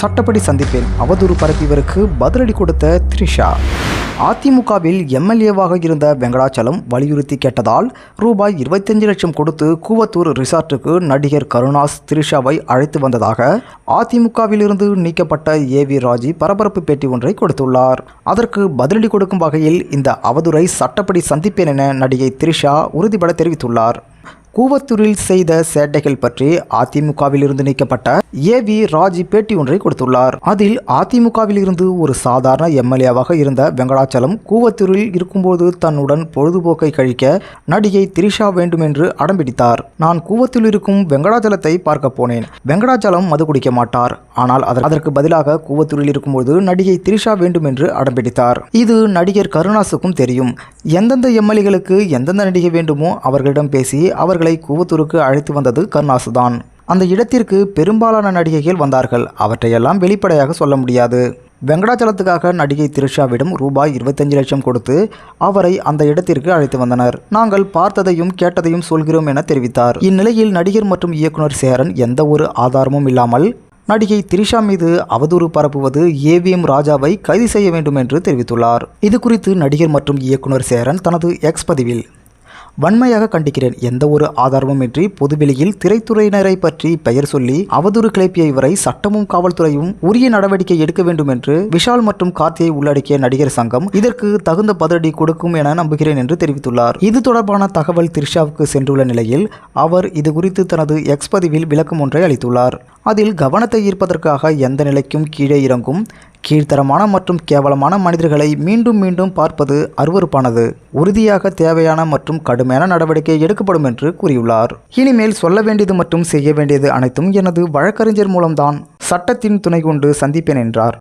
சட்டப்படி சந்திப்பேன் அவதூறு பரப்பியவருக்கு பதிலடி கொடுத்த த்ரிஷா. அதிமுகவில் எம்எல்ஏவாக இருந்த வெங்கடாச்சலம் வலியுறுத்தி கேட்டதால் ரூபாய் இருபத்தஞ்சு லட்சம் கொடுத்து கூவத்தூர் ரிசார்ட்டுக்கு நடிகர் கருணாஸ் த்ரிஷாவை அழைத்து வந்ததாக அதிமுகவிலிருந்து நீக்கப்பட்ட ஏ வி ராஜி பரபரப்பு பேட்டி ஒன்றை கொடுத்துள்ளார். அதற்கு பதிலடி கொடுக்கும் வகையில் இந்த அவதூறை சட்டப்படி சந்திப்பேன் என நடிகை த்ரிஷா உறுதிபட தெரிவித்துள்ளார். கூவத்தூரில் செய்த சேட்டைகள் பற்றி அதிமுகவில் இருந்து நீக்கப்பட்ட ஏ வி ராஜி பேட்டி ஒன்றை கொடுத்துள்ளார். அதில் அதிமுகவில் இருந்து ஒரு சாதாரண எம்எல்ஏவாக இருந்த வெங்கடாச்சலம் கூவத்தூரில் இருக்கும்போது தன்னுடன் பொழுதுபோக்கை கழிக்க நடிகை திரிஷா வேண்டும் என்று அடம்பிடித்தார் நான் கூவத்தில் இருக்கும் வெங்கடாச்சலத்தை பார்க்க போனேன். வெங்கடாச்சலம் மது குடிக்க மாட்டார். ஆனால் அதற்கு பதிலாக கூவத்தூரில் இருக்கும்போது நடிகை திரிஷா வேண்டும் என்று அடம்பிடித்தார் இது நடிகர் கருணாசுக்கும் தெரியும். எந்தெந்த எம்எல்ஏகளுக்கு எந்தெந்த நடிகை வேண்டுமோ அவர்களிடம் பேசி அவர்களை கூவத்தூருக்கு அழைத்து வந்தது கருணாசு தான் அந்த இடத்திற்கு பெரும்பாலான நடிகைகள் வந்தார்கள். அவற்றையெல்லாம் வெளிப்படையாக சொல்ல முடியாது. வெங்கடாச்சலத்துக்காக நடிகை திரிஷாவிடம் ரூபாய் இருபத்தஞ்சு லட்சம் கொடுத்து அவரை அந்த இடத்திற்கு அழைத்து வந்தனர். நாங்கள் பார்த்ததையும் கேட்டதையும் சொல்கிறோம் என தெரிவித்தார். இந்நிலையில் நடிகர் மற்றும் இயக்குனர் சேரன் எந்த ஒரு ஆதாரமும் இல்லாமல் நடிகை திரிஷா மீது அவதூறு பரப்புவது ஏவிஎம் ராஜாவை கைது செய்ய வேண்டும் என்று தெரிவித்துள்ளார். இது குறித்து நடிகர் மற்றும் இயக்குனர் சேரன் தனது எக்ஸ் பதிவில் வன்மையாக கண்டிக்கிறேன். எந்த ஒரு ஆதாரமும் இன்றி பொதுவெளியில் திரைத்துறையினரை பற்றி பெயர் சொல்லி அவதூறு கிளப்பிய இவரை சட்டமும் காவல்துறையும் உரிய நடவடிக்கை எடுக்க வேண்டும் என்று விஷால் மற்றும் கார்த்தியை உள்ளடக்கிய நடிகர் சங்கம் இதற்கு தகுந்த பதிலடி கொடுக்கும் என நம்புகிறேன் என்று தெரிவித்துள்ளார். இது தொடர்பான தகவல் திரிஷாவுக்கு சென்றுள்ள நிலையில் அவர் இது குறித்து தனது எக்ஸ் பதிவில் விளக்கம் ஒன்றை அளித்துள்ளார். அதில் கவனத்தை ஈர்ப்பதற்காக எந்த நிலைக்கும் கீழே இறங்கும் கீழ்த்தரமான மற்றும் கேவலமான மனிதர்களை மீண்டும் மீண்டும் பார்ப்பது அருவருப்பானது. உறுதியாக தேவையான மற்றும் கடுமையான நடவடிக்கை எடுக்கப்படும் என்று கூறியுள்ளார். இனிமேல் சொல்ல வேண்டியது மற்றும் செய்ய வேண்டியது அனைத்தும் எனது வழக்கறிஞர் மூலம்தான். சட்டத்தின் துணை கொண்டு சந்திப்பேன் என்றார்.